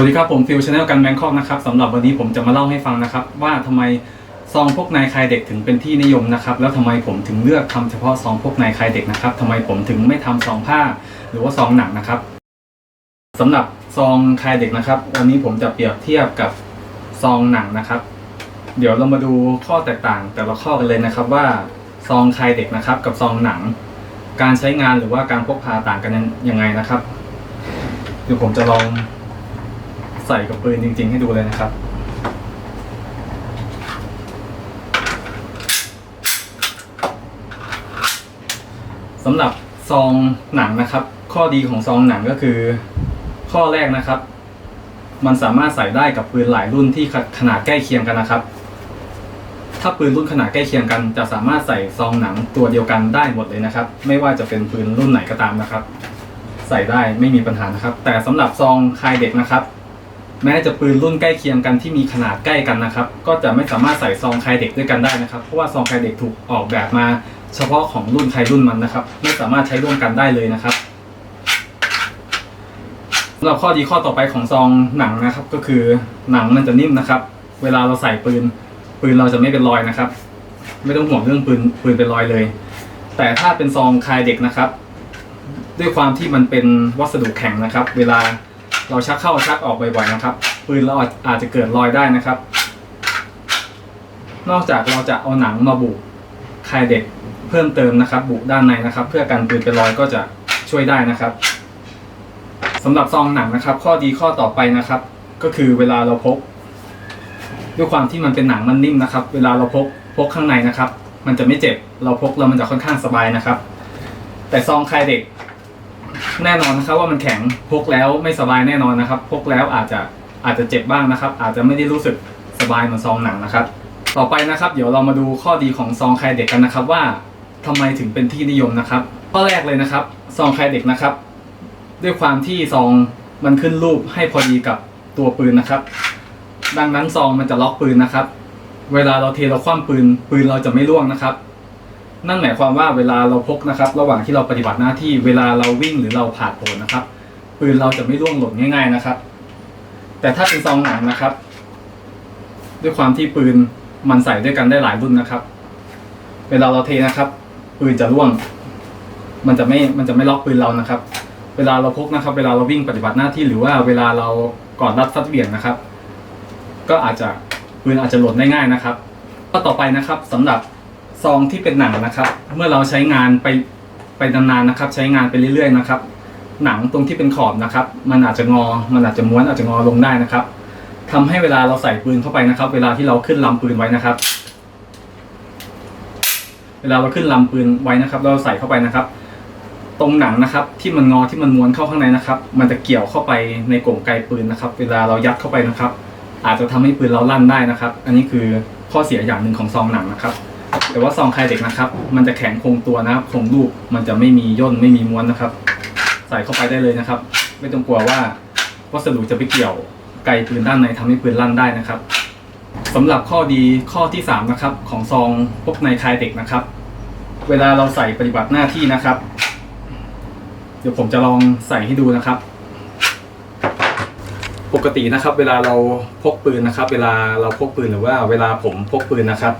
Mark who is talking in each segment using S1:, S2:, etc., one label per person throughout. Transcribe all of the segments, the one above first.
S1: วัสดีครับผมฟิวชาแนลกันแบงคอกนะครับสำหรับวันนี้ผมจะมาเล่าให้ฟังนะครับ ว่าทำไมซองพวกนายคลายเด็กถึงเป็นที่นิยมนะครับ แล้วทำไมผมถึงเลือกทำเฉพาะซองพวกนายคลายเด็กนะครับทำไมผมถึงไม่ทำซองผ้า หรือว่าซองหนังนะครับสำหรับซองคลายเด็กนะครับ วันนี้ผมจะเปรียบเทียบกับซองหนังนะครับ เดี๋ยวเรามาดูข้อแตกต่างแต่ละข้อกันเลยนะครับ ว่าซองคลายเด็กนะครับ กับซองหนัง การใช้งานหรือว่าการพกพาต่างกันยังไงนะครับเดี๋ยวผมจะลอง ใส่กับปืนจริง ๆ ให้ดูเลยนะครับ สำหรับซองหนังนะครับ ข้อดีของซองหนังก็คือ ข้อแรกนะครับ มันสามารถใส่ได้กับปืนหลายรุ่นที่ขนาดใกล้เคียงกันนะครับ ถ้าปืนรุ่นขนาดใกล้เคียงกัน จะสามารถใส่ซองหนังตัวเดียวกันได้หมดเลยนะครับ ไม่ว่าจะเป็นปืนรุ่นไหนก็ตามนะครับ ใส่ได้ไม่มีปัญหานะครับ แต่สำหรับซองคายเด็กนะครับ แม้จะปืนรุ่นใกล้เคียงกันที่มีขนาดใกล้กันนะครับ ก็จะไม่สามารถใส่ซองคลายเด็กด้วยกันได้นะครับ เพราะว่าซองคลายเด็กถูกออกแบบมา เฉพาะของรุ่นใครรุ่นมันนะครับ ไม่สามารถใช้ร่วมกันได้เลยนะครับสำหรับข้อดีข้อต่อไปของซองหนังนะครับ ก็คือหนังมันจะนิ่มนะครับ เวลาเราใส่ปืน ปืนเราจะไม่เป็นรอยนะครับ ไม่ต้องห่วงเรื่องปืนปืนเป็นรอยเลย แต่ถ้าเป็นซองคลายเด็กนะครับ ด้วยความที่มันเป็นวัสดุแข็งนะครับ เวลา เราชักเข้าชักออกบ่อยๆนะครับ ปืนเราอาจจะเกิดรอยได้นะครับ นอกจากเราจะเอาหนังมาบุคลายเด็กเพิ่มเติมนะครับ บุด้านในนะครับ เพื่อกันปืนเป็นรอยก็จะช่วยได้นะครับสำหรับซองหนังนะครับ ข้อดีข้อต่อไปนะครับ ก็คือเวลาเราพกด้วยความที่มันเป็นหนังมันนิ่มนะครับ เวลาเราพกพกข้างในนะครับ มันจะไม่เจ็บเราพกแล้วมันจะค่อนข้างสบายนะครับ แต่ซองคลายเด็ก แน่นอนนะครับว่ามันแข็งพกแล้วไม่สบายแน่นอนนะครับพกแล้วอาจจะอาจจะเจ็บบ้างนะครับ อาจจะไม่ได้รู้สึกสบายเหมือนซองหนังนะครับ ต่อไปนะครับ เดี๋ยวเรามาดูข้อดีของซองคลายเด็กกันนะครับ ว่าทำไมถึงเป็นที่นิยมนะครับ ข้อแรกเลยนะครับซองคลายเด็กนะครับ ด้วยความที่ซองมันขึ้นรูปให้พอดีกับตัวปืนนะครับ ดังนั้นซองมันจะล็อกปืนนะครับ เวลาเราเทเราคว่ำปืนปืนเราจะไม่ร่วงนะครับ นั่นหมายความว่าเวลาเราพกนะครับ ระหว่างที่เราปฏิบัติหน้าที่เวลาเราวิ่งหรือเราผ่าโผนนะครับ ปืนเราจะไม่ร่วงหล่นง่าย ๆนะครับ แต่ถ้าเป็นซองหนังนะครับ ด้วยความที่ปืนมันใส่ด้วยกันได้หลายรุ่นนะครับ เวลาเราเทนะครับ ปืนจะร่วง มันจะไม่มันจะไม่ล็อกปืนเรานะครับ เวลาเราพกนะครับ เวลาเราวิ่งปฏิบัติหน้าที่หรือว่าเวลาเรากอดรัดฟัดเหวี่ยงนะครับ ก็อาจจะปืนอาจจะหล่นได้ง่ายนะครับก็ต่อไปนะครับสำหรับ ซองที่เป็นหนังนะครับ เมื่อเราใช้งานไปไปนานๆนะครับ ใช้งานไปเรื่อยๆนะครับ หนังตรงที่เป็นขอบนะครับ มันอาจจะงอ มันอาจจะม้วนอาจจะงอลงได้นะครับทำให้เวลาเราใส่ปืนเข้าไปนะครับ เวลาที่เราขึ้นลำปืนไว้นะครับ เวลาเราขึ้นลำปืนไว้นะครับ เราใส่เข้าไปนะครับ ตรงหนังนะครับ ที่มันงอที่มันม้วนเข้าข้างในนะครับ มันจะเกี่ยวเข้าไปในกล่องไกปืนนะครับ เวลาเรายัดเข้าไปนะครับ อาจจะทำให้ปืนเราลั่นได้นะครับ อันนี้คือข้อเสียอย่างหนึ่งของซองหนังนะครับ แต่ว่าซองคลายเด็กนะครับ มันจะแข็งคงตัวนะครับคงรูปมันจะไม่มีย่นไม่มีม้วนนะครับ ใส่เข้าไปได้เลยนะครับ ไม่ต้องกลัวว่าวัสดุจะไปเกี่ยวไกลปืนด้านในทำให้ปืนลั่นได้นะครับสำหรับข้อดีข้อที่สามนะครับของซองพวกในคลายเด็กนะครับ เวลาเราใส่ปฏิบัติหน้าที่นะครับ เดี๋ยวผมจะลองใส่ให้ดูนะครับ ปกตินะครับ เวลาเราพกปืนนะครับ เวลาเราพกปืนหรือว่าเวลาผมพกปืนนะครับ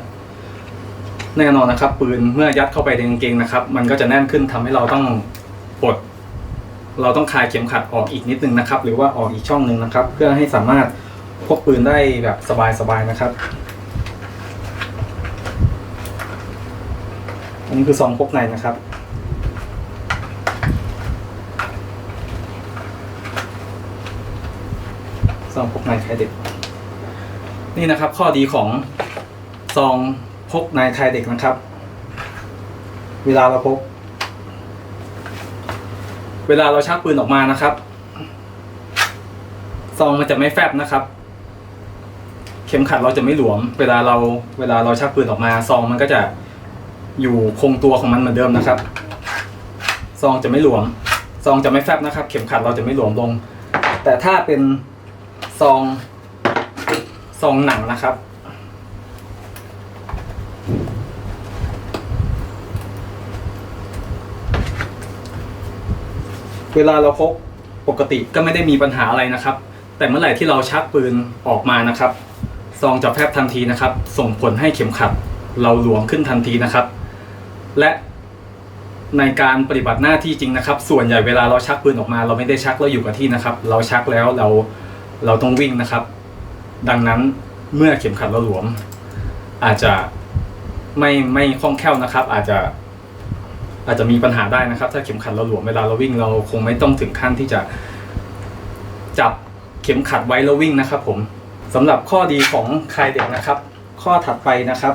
S1: แน่นอนนะครับ ปืนเมื่อยัดเข้าไปในกางเกงนะครับ มันก็จะแน่นขึ้นทำให้เราต้องปลดเราต้องคลายเข็มขัดออกอีกนิดนึงนะครับ หรือว่าออกอีกช่องหนึ่งนะครับ เพื่อให้สามารถพกปืนได้แบบสบายๆนะครับ อันนี้คือซองพกในนะครับซองพกในใครเด็กนี่นะครับ ข้อดีของซอง พกในไทยเด็กนะครับ เวลาเราพก เวลาเราชักปืนออกมานะครับ ซองมันจะไม่แฟบนะครับ เข็มขัดเราจะไม่หลวม เวลาเราเวลาเราชักปืนออกมาซองมันก็จะอยู่คงตัวของมันเหมือนเดิมนะครับ ซองจะไม่หลวม ซองจะไม่แฟบนะครับ เข็มขัดเราจะไม่หลวมลง แต่ถ้าเป็นซองซองหนังนะครับ เวลาเราพกปกติก็ไม่ได้มีปัญหาอะไรนะครับ แต่เมื่อไหร่ที่เราชักปืนออกมานะครับ ซองจะแฟบทันทีนะครับ ส่งผลให้เข็มขัดเราหลวมขึ้นทันทีนะครับ และในการปฏิบัติหน้าที่จริงนะครับ ส่วนใหญ่เวลาเราชักปืนออกมา เราไม่ได้ชักแล้วอยู่กับที่นะครับ เราชักแล้วเราเราต้องวิ่งนะครับ ดังนั้นเมื่อเข็มขัดเราหลวม อาจจะไม่ไม่คล่องแคล่วนะครับ อาจจะ อาจจะมีปัญหาได้นะครับ ถ้าเข็มขัดเราหลวมเวลาเราวิ่งเราคงไม่ต้องถึงขั้นที่จะจับเข็มขัดไว้แล้ววิ่งนะครับ ผมสำหรับข้อดีของคลายเด็กนะครับ ข้อถัดไปนะครับ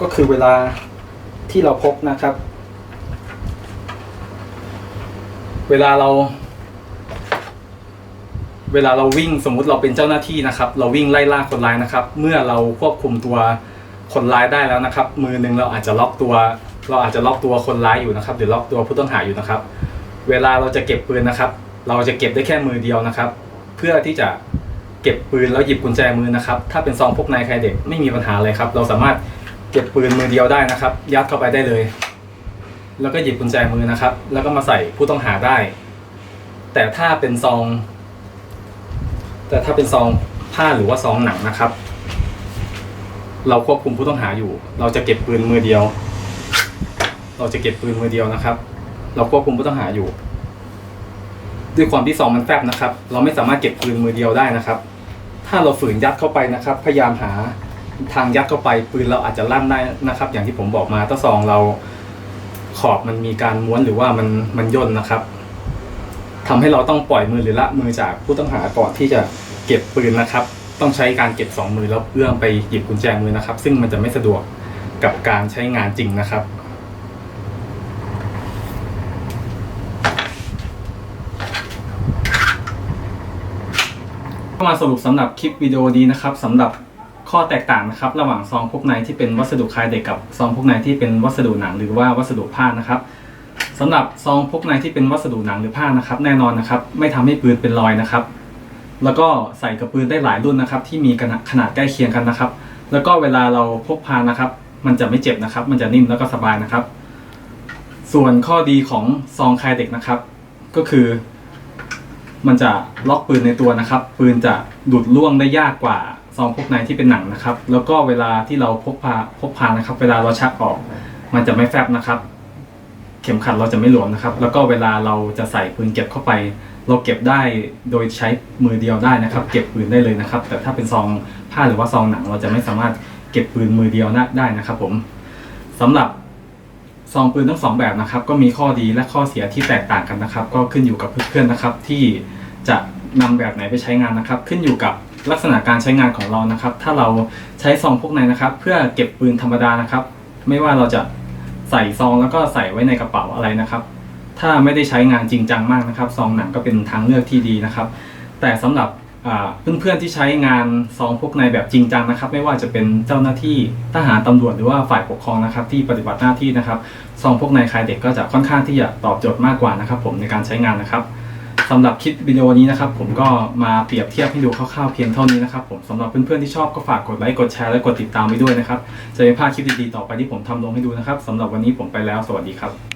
S1: ก็คือเวลาที่เราพกนะครับ เวลาเรา เวลาเราวิ่งสมมุติเราเป็นเจ้าหน้าที่นะครับ เราวิ่งไล่ล่าคนร้ายนะครับ เมื่อเราควบคุมตัวคนร้ายได้แล้วนะครับ มือหนึ่งเราอาจจะล็อกตัว เราอาจจะล็อกตัวคนร้ายอยู่นะครับ หรือล็อกตัวผู้ต้องหาอยู่นะครับ เวลาเราจะเก็บปืนนะครับ เราจะเก็บได้แค่มือเดียวนะครับ เพื่อที่จะเก็บปืนแล้วหยิบกุญแจมือนะครับ ถ้าเป็นซองพกในใครเด็กไม่มีปัญหาเลยครับ เราสามารถเก็บปืนมือเดียวได้นะครับ ยัดเข้าไปได้เลย แล้วก็หยิบกุญแจมือนะครับ แล้วก็มาใส่ผู้ต้องหาได้ แต่ถ้าเป็นซอง แต่ถ้าเป็นซองผ้าหรือว่าซองหนังนะครับ เราควบคุมผู้ต้องหาอยู่ เราจะเก็บปืนมือเดียว เราจะเก็บปืนมือเดียวนะครับ เราควบคุมผู้ต้องหาอยู่ ด้วยความที่ซองมันแฟบนะครับ เราไม่สามารถเก็บปืนมือเดียวได้นะครับ ถ้าเราฝืนยัดเข้าไปนะครับ พยายามหาทางยัดเข้าไปปืนเราอาจจะลั่นได้นะครับ อย่างที่ผมบอกมาถ้าซองเราขอบมันมีการม้วนหรือว่ามันมันย่นนะครับทำให้เราต้องปล่อยมือหรือละมือจากผู้ต้องหาก่อนที่จะเก็บปืนนะครับ ต้องใช้การเก็บสองมือแล้วเอื้อมไปหยิบกุญแจมือนะครับ ซึ่งมันจะไม่สะดวกกับการใช้งานจริงนะครับ ก็มาสรุปสำหรับคลิปวิดีโอนี้นะครับสำหรับข้อแตกต่างนะครับระหว่างซองพกในที่เป็นวัสดุคลายเด็กกับซองพกในที่เป็นวัสดุหนังหรือว่าวัสดุผ้านะครับสำหรับซองพกในที่เป็นวัสดุหนังหรือผ้านะครับแน่นอนนะครับไม่ทำให้ปืนเป็นรอยนะครับ แล้วก็ใส่กับปืนได้หลายรุ่นนะครับ ที่มีขนาดขนาดใกล้เคียงกันนะครับ แล้วก็เวลาเราพกพานะครับ มันจะไม่เจ็บนะครับ มันจะนิ่มแล้วก็สบายนะครับ ส่วนข้อดีของซองคลายเด็กนะครับ ก็คือ มันจะล็อกปืนในตัวนะครับ ปืนจะดุดล่วงได้ยากกว่าซองพกในที่เป็นหนังนะครับ แล้วก็เวลาที่เราพกพาพกพานะครับ เวลาเราชักออก มันจะไม่แฟบนะครับ เข็มขัดเราจะไม่หลวมนะครับ แล้วก็เวลาเราจะใส่ปืนเก็บเข้าไป เราเก็บได้โดยใช้มือเดียวได้นะครับ เก็บปืนได้เลยนะครับ แต่ถ้าเป็นซองผ้าหรือว่าซองหนังเราจะไม่สามารถเก็บปืนมือเดียวได้นะครับ ผมสำหรับ ซองปืนทั้งสองแบบนะครับก็มีข้อดีและข้อเสียที่แตกต่างกันนะครับ ก็ขึ้นอยู่กับเพื่อนๆนะครับ ที่จะนำแบบไหนไปใช้งานนะครับ ขึ้นอยู่กับลักษณะการใช้งานของเรานะครับ ถ้าเราใช้ซองพวกในนะครับ เพื่อเก็บปืนธรรมดานะครับ ไม่ว่าเราจะใส่ซองแล้วก็ใส่ไว้ในกระเป๋าอะไรนะครับ ถ้าไม่ได้ใช้งานจริงจังมากนะครับ ซองหนังก็เป็นทางเลือกที่ดีนะครับ แต่สำหรับ เพื่อนๆที่ใช้งานซองพวกในแบบจริงจังนะครับ ไม่ว่าจะเป็นเจ้าหน้าที่ทหารตำรวจหรือว่าฝ่ายปกครองนะครับ ที่ปฏิบัติหน้าที่นะครับซองพวกในคลายเด็กก็จะค่อนข้างที่จะตอบโจทย์มากกว่านะครับ ผมในการใช้งานนะครับสำหรับคลิปวิดีโอนี้นะครับ ผมก็มาเปรียบเทียบให้ดูคร่าวๆเพียงเท่านี้นะครับผมสำหรับเพื่อนๆที่ชอบก็ฝากกดไลค์กดแชร์และกดติดตามไปด้วยนะครับจะไม่พลาดคลิปดีๆต่อไปที่ผมทำลงให้ดูนะครับสำหรับวันนี้ผมไปแล้วสวัสดีครับ